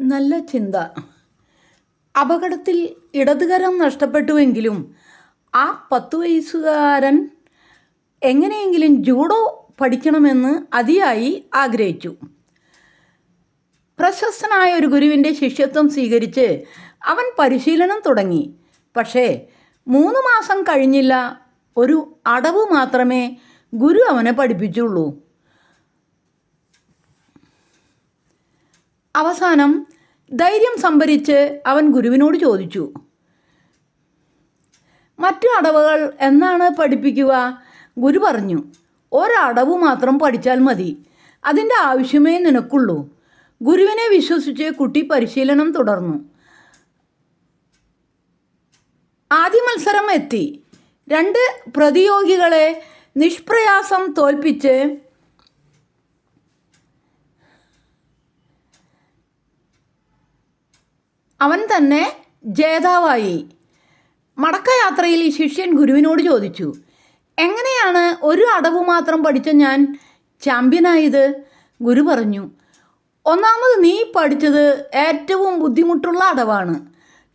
നല്ല ചിന്ത. അപകടത്തിൽ ഇടതുകരം നഷ്ടപ്പെട്ടുവെങ്കിലും ആ പത്ത് വയസ്സുകാരൻ എങ്ങനെയെങ്കിലും ജൂഡോ പഠിക്കണമെന്ന് അതിയായി ആഗ്രഹിച്ചു. പ്രശസ്തനായ ഒരു ഗുരുവിന്റെ ശിഷ്യത്വം സ്വീകരിച്ച് അവൻ പരിശീലനം തുടങ്ങി. പക്ഷേ മൂന്ന് മാസം കഴിഞ്ഞില്ല. ഒരു അടവ് മാത്രമേ ഗുരു അവനെ പഠിപ്പിച്ചുള്ളൂ. അവസാനം ധൈര്യം സംഭരിച്ച് അവൻ ഗുരുവിനോട് ചോദിച്ചു മറ്റു അടവുകൾ എന്നാണ് പഠിപ്പിക്കുക? ഗുരു പറഞ്ഞു ഒരടവ് മാത്രം പഠിച്ചാൽ മതി അതിന്റെ ആവശ്യമേ നിനക്കുള്ളൂ. ഗുരുവിനെ വിശ്വസിച്ച് കുട്ടി പരിശീലനം തുടർന്നു. ആദ്യ മത്സരം എത്തി. രണ്ട് പ്രതിയോഗികളെ നിഷ്പ്രയാസം തോൽപ്പിച്ച് അവൻ തന്നെ ജേതാവായി. മടക്കയാത്രയിൽ ശിഷ്യൻ ഗുരുവിനോട് ചോദിച്ചു എങ്ങനെയാണ് ഒരു അടവ് മാത്രം പഠിച്ച ഞാൻ ചാമ്പ്യനായത്? ഗുരു പറഞ്ഞു ഒന്നാമത് നീ പഠിച്ചത് ഏറ്റവും ബുദ്ധിമുട്ടുള്ള അടവാണ്.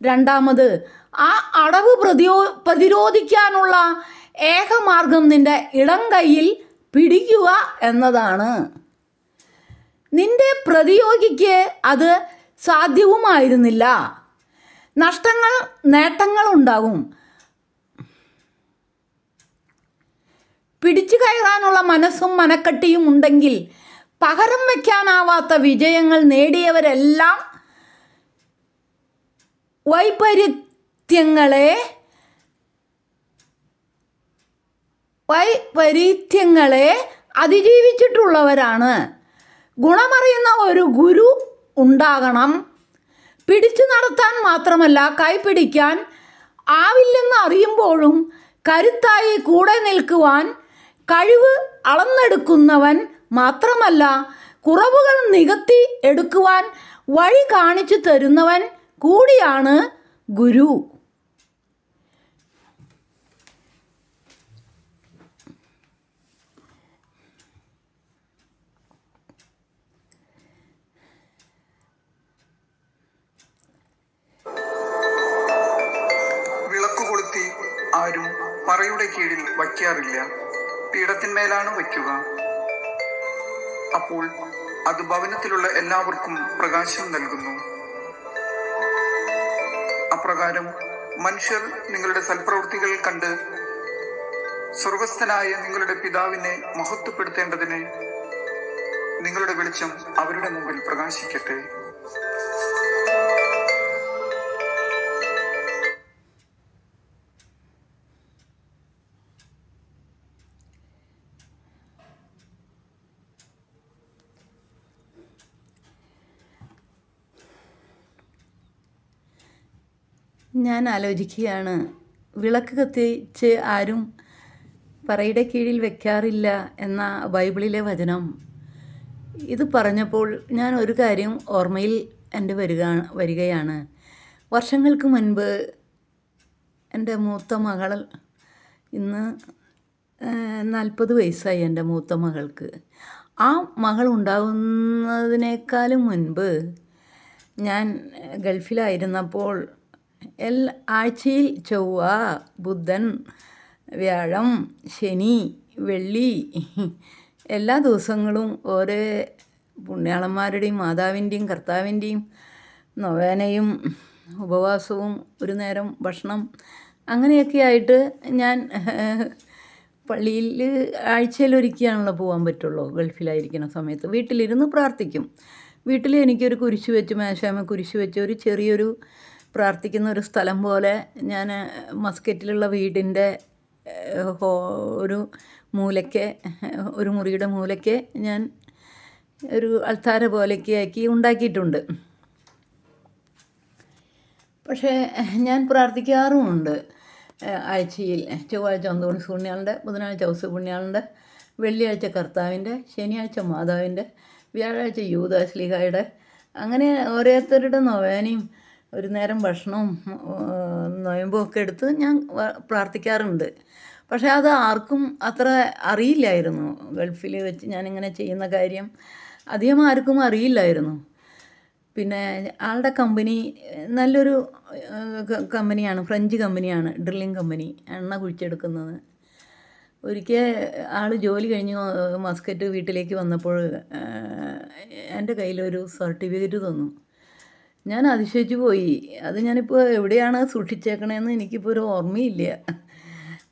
രണ്ടാമത് ആ അടവ് പ്രതിയോ പ്രതിരോധിക്കാനുള്ള ഏക മാർഗം നിന്റെ ഇടം കൈയിൽ പിടിക്കുക എന്നതാണ്. നിന്റെ പ്രതിയോഗിക്ക് അത് സാധ്യവുമായിരുന്നില്ല. നഷ്ടങ്ങൾ നേട്ടങ്ങൾ ഉണ്ടാകും. പിടിച്ചു കയറാനുള്ള മനസ്സും മനക്കട്ടിയും ഉണ്ടെങ്കിൽ പകരം വയ്ക്കാനാവാത്ത വിജയങ്ങൾ നേടിയവരെല്ലാം വൈപരീത്യങ്ങളെ വൈപരീത്യങ്ങളെ അതിജീവിച്ചിട്ടുള്ളവരാണ്. ഗുണമറിയുന്ന ഒരു ഗുരു ഉണ്ടാകണം. പിടിച്ചു നടത്താൻ മാത്രമല്ല കൈപിടിക്കാൻ ആവില്ലെന്ന് അറിയുമ്പോഴും കരുത്തായി കൂടെ നിൽക്കുവാൻ കഴിവ് അളന്നെടുക്കുന്നവൻ മാത്രമല്ല കുറവുകൾ നികത്തി എടുക്കുവാൻ വഴി കാണിച്ചു തരുന്നവൻ കൂടിയാണ് ഗുരു. പറയുടെ കീഴിൽ വയ്ക്കാറില്ല. പീഠത്തിന്മേലാണ് വയ്ക്കുക. അപ്പോൾ അത് ഭവനത്തിലുള്ള എല്ലാവർക്കും പ്രകാശം നൽകുന്നു. അപ്രകാരം മനുഷ്യർ നിങ്ങളുടെ സൽപ്രവൃത്തികൾ കണ്ട് സ്വർഗസ്ഥനായ നിങ്ങളുടെ പിതാവിനെ മഹത്വപ്പെടുത്തേണ്ടതിന് നിങ്ങളുടെ വെളിച്ചം അവരുടെ മുമ്പിൽ പ്രകാശിക്കട്ടെ. ഞാൻ ആലോചിക്കുകയാണ്. വിളക്ക് കത്തിച്ച് ആരും പറയുടെ കീഴിൽ വെക്കാറില്ല എന്ന ബൈബിളിലെ വചനം. ഇത് പറഞ്ഞപ്പോൾ ഞാൻ ഒരു കാര്യം ഓർമ്മയിൽ എന്റെ വരിക വരികയാണ്. വർഷങ്ങൾക്ക് മുൻപ് എന്റെ മൂത്ത മകൾ ഇന്ന് നാൽപ്പത് വയസ്സായി എന്റെ മൂത്ത മകൾക്ക്. ആ മകൾ ഉണ്ടാകുന്നതിനേക്കാളും മുൻപ് ഞാൻ ഗൾഫിലായിരുന്നപ്പോൾ എൽ ആഴ്ചയിൽ ചൊവ്വ ബുധൻ വ്യാഴം ശനി വെള്ളി എല്ലാ ദിവസങ്ങളും ഓരോ പുണ്യാളന്മാരുടെയും മാതാവിന്റെയും കർത്താവിന്റെയും നൊവേനയും ഉപവാസവും ഒരു നേരം ഭക്ഷണം അങ്ങനെയൊക്കെ ആയിട്ട് ഞാൻ പള്ളിയിൽ ആഴ്ചയിലൊരിക്കലാണല്ലോ പോകാൻ പറ്റുള്ളൂ. ഗൾഫിലായിരിക്കുന്ന സമയത്ത് വീട്ടിലിരുന്ന് പ്രാർത്ഥിക്കും. വീട്ടിൽ എനിക്കൊരു കുരിശ് വെച്ച് മേശാമ കുരിശ് വെച്ച് ഒരു ചെറിയൊരു പ്രാർത്ഥിക്കുന്ന ഒരു സ്ഥലം പോലെ ഞാൻ മസ്കറ്റിലുള്ള വീടിന്റെ ഹോ ഒരു മൂലയ്ക്ക് ഒരു മുറിയുടെ മൂലയ്ക്ക് ഞാൻ ഒരു അൾത്താര പോലെയൊക്കെ ആക്കി ഉണ്ടാക്കിയിട്ടുണ്ട്. പക്ഷേ ഞാൻ പ്രാർത്ഥിക്കാറുമുണ്ട്. ആഴ്ചയിൽ ചൊവ്വാഴ്ച ഒന്നുകൂടി പുണ്യാളുടെ ബുധനാഴ്ച ഔസ് പുണ്യാളുടെ വെള്ളിയാഴ്ച കർത്താവിന്റെ ശനിയാഴ്ച മാതാവിന്റെ വ്യാഴാഴ്ച യൂതാശ്ലിഹായുടെ അങ്ങനെ ഓരോരുത്തരുടെ നൊവേനയും ഒരു നേരം ഭക്ഷണവും നൊയമ്പും ഒക്കെ എടുത്ത് ഞാൻ പ്രാർത്ഥിക്കാറുണ്ട്. പക്ഷേ അത് ആർക്കും അത്ര അറിയില്ലായിരുന്നു. ഗൾഫിൽ വെച്ച് ഞാനിങ്ങനെ ചെയ്യുന്ന കാര്യം അധികം ആർക്കും അറിയില്ലായിരുന്നു. പിന്നെ ആളുടെ കമ്പനി നല്ലൊരു കമ്പനിയാണ് ഫ്രഞ്ച് കമ്പനിയാണ് ഡ്രില്ലിംഗ് കമ്പനി എണ്ണ കുഴിച്ചെടുക്കുന്നത്. ഒരിക്കൽ ആൾ ജോലി കഴിഞ്ഞ് മസ്കറ്റ് വീട്ടിലേക്ക് വന്നപ്പോൾ എന്റെ കയ്യിലൊരു സർട്ടിഫിക്കറ്റ് തന്നു. ഞാൻ അതിശയിച്ചു പോയി. അത് ഞാനിപ്പോൾ എവിടെയാണ് സൂക്ഷിച്ചേക്കണേന്ന് എനിക്കിപ്പോൾ ഒരു ഓർമ്മയില്ല.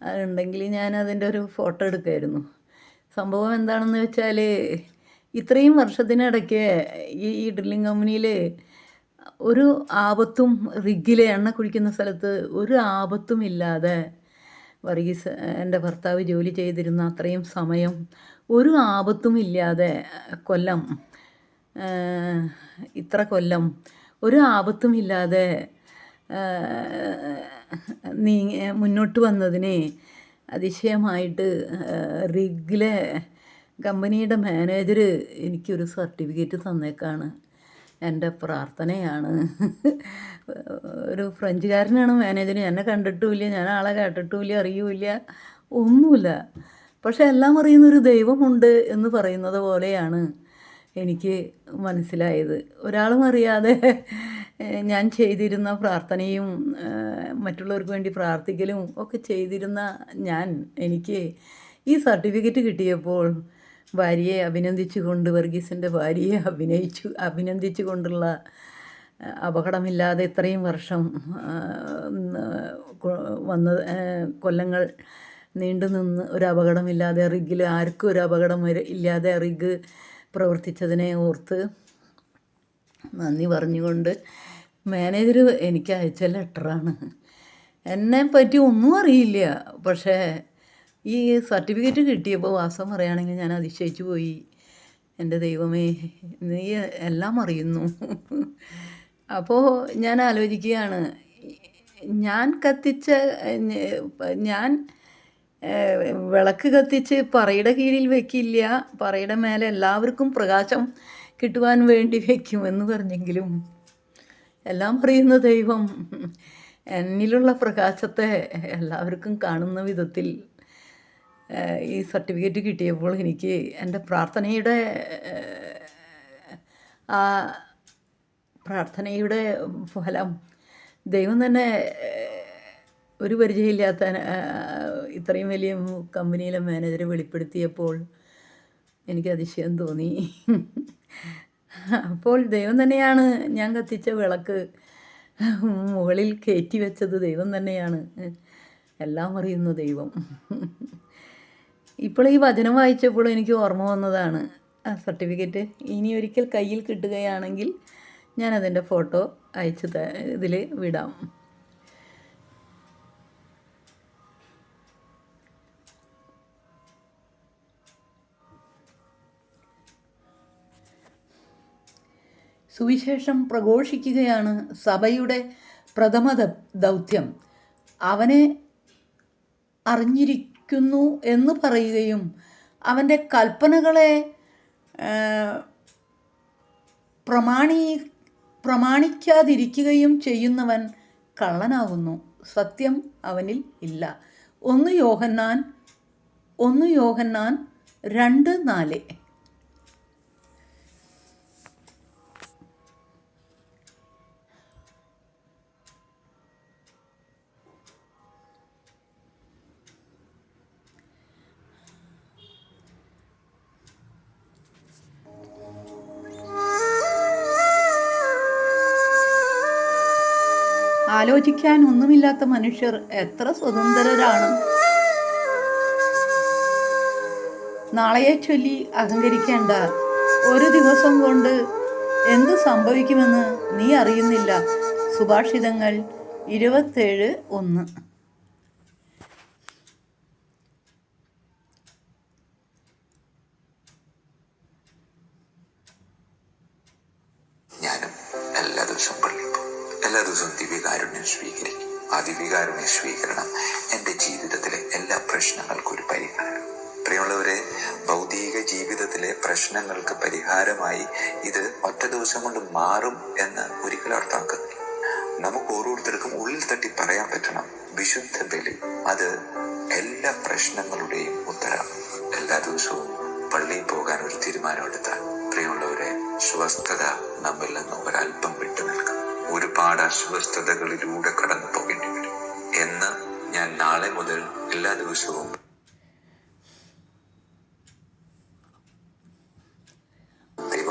അതുണ്ടെങ്കിൽ ഞാൻ അതിന്റെ ഒരു ഫോട്ടോ എടുക്കായിരുന്നു. സംഭവം എന്താണെന്ന് വെച്ചാൽ ഇത്രയും വർഷത്തിനിടയ്ക്ക് ഈ ഈ ഡ്രില്ലിംഗ് കമ്പനിയിൽ ഒരു ആപത്തും റിഗിലെ എണ്ണ കുഴിക്കുന്ന സ്ഥലത്ത് ഒരു ആപത്തും ഇല്ലാതെ വർഗീസ് എന്റെ ഭർത്താവ് ജോലി ചെയ്തിരുന്ന അത്രയും സമയം ഒരു ആപത്തും ഇല്ലാതെ കൊല്ലം ഇത്ര കൊല്ലം ഒരു ആപത്തും ഇല്ലാതെ നീ മുന്നോട്ട് വന്നതിനെ അതിശയമായിട്ട് റിഗിലെ കമ്പനിയുടെ മാനേജർ എനിക്കൊരു സർട്ടിഫിക്കറ്റ് തന്നേക്കാണ്. എന്റെ പ്രാർത്ഥനയാണ്. ഒരു ഫ്രഞ്ചുകാരനാണ് മാനേജർ എന്നെ കണ്ടിട്ടുമില്ല ഞാൻ ആളെ കേട്ടിട്ടുമില്ല അറിയൂല ഒന്നുമില്ല. പക്ഷെ എല്ലാം അറിയുന്നൊരു ദൈവമുണ്ട് എന്ന് പറയുന്നത് പോലെയാണ് എനിക്ക് മനസ്സിലായത്. ഒരാളും അറിയാതെ ഞാൻ ചെയ്തിരുന്ന പ്രാർത്ഥനയും മറ്റുള്ളവർക്ക് വേണ്ടി പ്രാർത്ഥിക്കലും ഒക്കെ ചെയ്തിരുന്ന ഞാൻ എനിക്ക് ഈ സർട്ടിഫിക്കറ്റ് കിട്ടിയപ്പോൾ ഭാര്യയെ അഭിനന്ദിച്ചുകൊണ്ട് വർഗീസിന്റെ ഭാര്യയെ അഭിനയിച്ചു അഭിനന്ദിച്ചു കൊണ്ടുള്ള ഏഹ്, അപകടമില്ലാതെ ഇത്രയും വർഷം വന്ന കൊല്ലങ്ങൾ നീണ്ടു നിന്ന് ഒരു അപകടമില്ലാതെ റിഗിൽ ആർക്കും ഒരു അപകടം ഇല്ലാതെ റിഗ് പ്രവർത്തിച്ചതിനെ ഓർത്ത് നന്ദി പറഞ്ഞുകൊണ്ട് മാനേജർ എനിക്ക് അയച്ച ലെറ്ററാണ്. എന്നെ പറ്റി ഒന്നും അറിയില്ല. പക്ഷേ ഈ സർട്ടിഫിക്കറ്റ് കിട്ടിയപ്പോൾ വാസം പറയുകയാണെങ്കിൽ ഞാൻ അതിശയിച്ചു പോയി. എന്റെ ദൈവമേ നീ എല്ലാം അറിയുന്നു. അപ്പോൾ ഞാൻ ആലോചിക്കുകയാണ്. ഞാൻ കത്തിച്ച ഞാൻ വിളക്ക് കത്തിച്ച് പറയുടെ കീഴിൽ വെക്കില്ല. പറയുടെ മേലെ എല്ലാവർക്കും പ്രകാശം കിട്ടുവാൻ വേണ്ടി വെക്കുമെന്ന് പറഞ്ഞെങ്കിലും എല്ലാം അറിയുന്ന ദൈവം എന്നിലുള്ള പ്രകാശത്തെ എല്ലാവർക്കും കാണുന്ന വിധത്തിൽ ഈ സർട്ടിഫിക്കറ്റ് കിട്ടിയപ്പോൾ എനിക്ക് എന്റെ പ്രാർത്ഥനയുടെ ആ പ്രാർത്ഥനയുടെ ഫലം ദൈവം തന്നെ ഒരു പരിചയമില്ലാത്ത ഇത്രയും വലിയ കമ്പനിയിലെ മാനേജറെ വെളിപ്പെടുത്തിയപ്പോൾ എനിക്ക് അതിശയം തോന്നി. അപ്പോൾ ദൈവം തന്നെയാണ് ഞാൻ കത്തിച്ച വിളക്ക് മുകളിൽ കയറ്റി വെച്ചത് ദൈവം തന്നെയാണ്. എല്ലാം അറിയുന്ന ദൈവം. ഇപ്പോൾ ഈ വചനം വായിച്ചപ്പോൾ എനിക്ക് ഓർമ്മ വന്നതാണ്. ആ സർട്ടിഫിക്കറ്റ് ഇനി ഒരിക്കൽ കയ്യിൽ കിട്ടുകയാണെങ്കിൽ ഞാൻ അതിന്റെ ഫോട്ടോ അയച്ചു ഇതിൽ വിടാം. സുവിശേഷം പ്രഘോഷിക്കുകയാണ് സഭയുടെ പ്രഥമ ദൗത്യം. അവനെ അറിഞ്ഞിരിക്കുന്നു എന്ന് പറയുകയും അവന്റെ കൽപ്പനകളെ പ്രമാണി പ്രമാണിക്കാതിരിക്കുകയും ചെയ്യുന്നവൻ കള്ളനാകുന്നു. സത്യം അവനിൽ ഇല്ല. ഒന്ന് യോഹന്നാൻ ഒന്ന് യോഹന്നാൻ രണ്ട് നാല്. ആലോചിക്കാൻ ഒന്നുമില്ലാത്ത മനുഷ്യർ എത്ര സ്വതന്ത്രരാണ്. നാളെയെ ചൊല്ലി അഹങ്കരിക്കേണ്ട ഒരു ദിവസം കൊണ്ട് എന്ത് സംഭവിക്കുമെന്ന് നീ അറിയുന്നില്ല. സുഭാഷിതങ്ങൾ ഇരുപത്തേഴ് ഒന്ന്. സ്വീകരിക്കും ആ ദിവ്യകാരുണ്യ സ്വീകരണം എന്റെ ജീവിതത്തിലെ എല്ലാ പ്രശ്നങ്ങൾക്കും ഒരു പരിഹാരം. പ്രിയമുള്ളവരെ ഭൗതിക ജീവിതത്തിലെ പ്രശ്നങ്ങൾക്ക് പരിഹാരമായി ഇത് ഒറ്റ ദിവസം കൊണ്ട് മാറും എന്ന് ഒരിക്കലും അർത്ഥമാക്കുന്നില്ല. നമുക്ക് ഓരോരുത്തർക്കും ഉള്ളിൽ തട്ടി പറയാൻ പറ്റണം. വിശുദ്ധ ബലി അത് എല്ലാ പ്രശ്നങ്ങളുടെയും ഉത്തരം. എല്ലാ ദിവസവും പള്ളിയിൽ പോകാൻ ഒരു തീരുമാനമെടുത്താൽ പ്രിയമുള്ളവരെ സ്വസ്ഥത നമ്മിൽ നിന്ന് ഒരല്പം വിട്ടു നിൽക്കും ഒരുപാട് അസ്വസ്ഥതകളിലൂടെ കടന്നു പോകേണ്ടി വരും. എന്ന് ഞാൻ നാളെ മുതൽ എല്ലാ ദിവസവും ദൈവ